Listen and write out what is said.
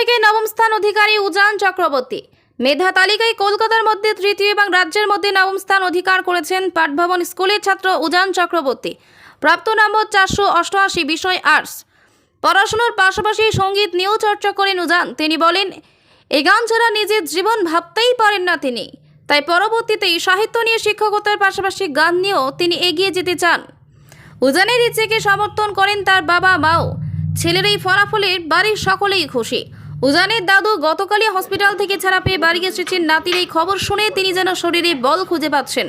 মাধ্যমিকে নবম স্থান অধিকারী উজান চক্রবর্তী। মেধা তালিকায় কলকাতার মধ্যে তৃতীয় এবং রাজ্যের মধ্যে নবম স্থান অধিকার করেছেন পাঠভবন স্কুলের ছাত্র উজান চক্রবর্তী। প্রাপ্ত নম্বর চারশো অষ্টআশি, বিষয় আর্টস। পড়াশোনার পাশাপাশি সংগীত নিয়েও চর্চা করেন উজান। তিনি বলেন এই গান ছাড়া নিজের জীবন ভাবতেই পারেন না তিনি। তাই পরবর্তীতে সাহিত্য নিয়ে শিক্ষকতার পাশাপাশি গান নিয়েও তিনি এগিয়ে যেতে চান। উজানের ইচ্ছেকে সমর্থন করেন তার বাবা মাও ছেলের এই ফলাফলের বাড়ির সকলেই খুশি। উজানের দাদু গতকালই হসপিটাল থেকে ছাড়া পেয়ে বাড়ি এসেছেন নাতির এই খবর শুনে তিনি যেন শরীরে বল খুঁজে পাচ্ছেন।